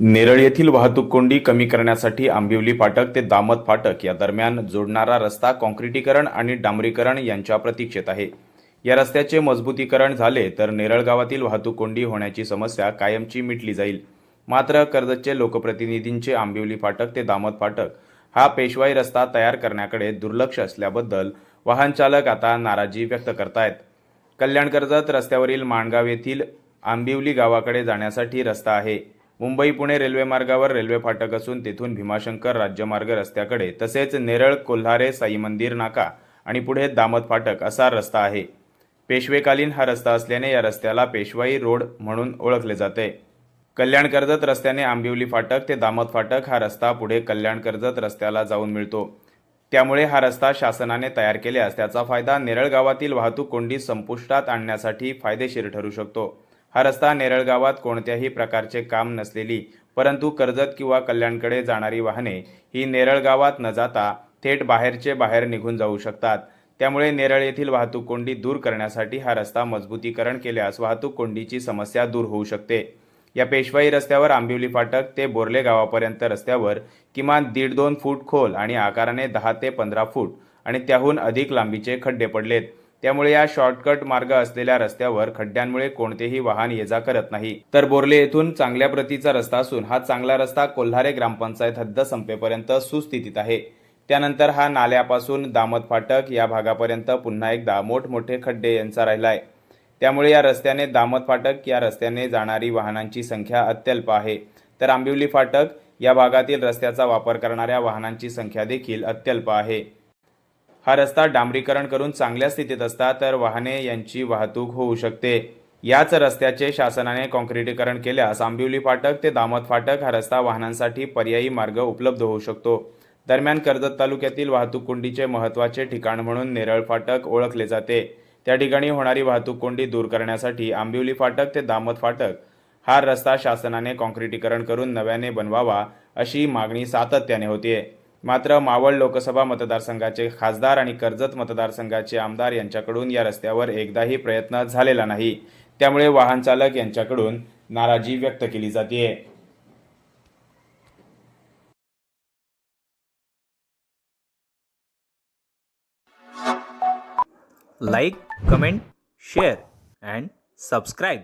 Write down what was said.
नेरळ येथील वाहतूक कोंडी कमी करण्यासाठी आंबिवली फाटक ते दामत फाटक या दरम्यान जोडणारा रस्ता काँक्रिटीकरण आणि डांबरीकरण यांच्या प्रतीक्षेत आहे. या रस्त्याचे मजबूतीकरण झाले तर नेरळ गावातील वाहतूक कोंडी होण्याची समस्या कायमची मिटली जाईल. मात्र कर्जतचे लोकप्रतिनिधींचे आंबिवली फाटक ते दामत फाटक हा पेशवाई रस्ता तयार करण्याकडे दुर्लक्ष असल्याबद्दल वाहन चालक आता नाराजी व्यक्त करतायत. कल्याण कर्जत रस्त्यावरील माणगाव येथील आंबिवली गावाकडे जाण्यासाठी रस्ता आहे. मुंबई पुणे रेल्वे मार्गावर रेल्वे फाटक असून तेथून भीमाशंकर राज्यमार्ग रस्त्याकडे तसेच नेरळ कोल्हारे साई मंदिर नाका आणि पुढे दामत फाटक असा रस्ता आहे. पेशवेकालीन हा रस्ता असल्याने या रस्त्याला पेशवाई रोड म्हणून ओळखले जाते. कल्याण कर्जत रस्त्याने आंबिवली फाटक ते दामत फाटक हा रस्ता पुढे कल्याण कर्जत रस्त्याला जाऊन मिळतो. त्यामुळे हा रस्ता शासनाने तयार केल्यास त्याचा फायदा नेरळ गावातील वाहतूक कोंडी संपुष्टात आणण्यासाठी फायदेशीर ठरू शकतो. हा रस्ता नेरळ गावात कोणत्याही प्रकारचे काम नसलेली परंतु कर्जत किंवा कल्याणकडे जाणारी वाहने ही नेरळ गावात न जाता थेट बाहेरचे बाहेर निघून जाऊ शकतात. त्यामुळे नेरळ येथील वाहतूक कोंडी दूर करण्यासाठी हा रस्ता मजबूतीकरण केल्यास वाहतूक कोंडीची समस्या दूर होऊ शकते. या पेशवाई रस्त्यावर आंबिवली फाटक ते बोर्ले गावापर्यंत रस्त्यावर किमान दीड दोन फूट खोल आणि आकाराने दहा ते पंधरा फूट आणि त्याहून अधिक लांबीचे खड्डे पडलेत. त्यामुळे या शॉर्टकट मार्ग असलेल्या रस्त्यावर खड्ड्यांमुळे कोणतेही वाहन ये जा करत नाही. तर बोर्ले येथून चांगल्या प्रतीचा रस्ता असून हा चांगला रस्ता कोल्हारे ग्रामपंचायत हद्द संपेपर्यंत सुस्थितीत आहे. त्यानंतर हा नाल्यापासून दामत फाटक या भागापर्यंत पुन्हा एकदा मोठमोठे खड्डे यांचा राहिलाय. त्यामुळे या रस्त्याने दामत फाटक या रस्त्याने जाणारी वाहनांची संख्या अत्यल्प आहे. तर आंबिवली फाटक या भागातील रस्त्याचा वापर करणाऱ्या वाहनांची संख्या देखील अत्यल्प आहे. हा रस्ता डांबरीकरण करून चांगल्या स्थितीत असता तर वाहने यांची वाहतूक होऊ शकते. याच रस्त्याचे शासनाने काँक्रिटीकरण केल्यास आंबिवली फाटक ते दामत फाटक हा रस्ता वाहनांसाठी पर्यायी मार्ग उपलब्ध होऊ शकतो. दरम्यान कर्जत तालुक्यातील वाहतूक कोंडीचे महत्त्वाचे ठिकाण म्हणून नेरळ फाटक ओळखले जाते. त्या ठिकाणी होणारी वाहतूक कोंडी दूर करण्यासाठी आंबिवली फाटक ते दामत फाटक हा रस्ता शासनाने काँक्रिटीकरण करून नव्याने बनवावा अशी मागणी सातत्याने होतीये. मात्र मावळ लोकसभा मतदारसंघाचे खासदार आणि कर्जत मतदारसंघाचे आमदार यांच्याकडून या रस्त्यावर एकदाही प्रयत्न झालेला नाही. त्यामुळे वाहन चालक यांच्याकडून नाराजी व्यक्त केली जाते like comment share and subscribe.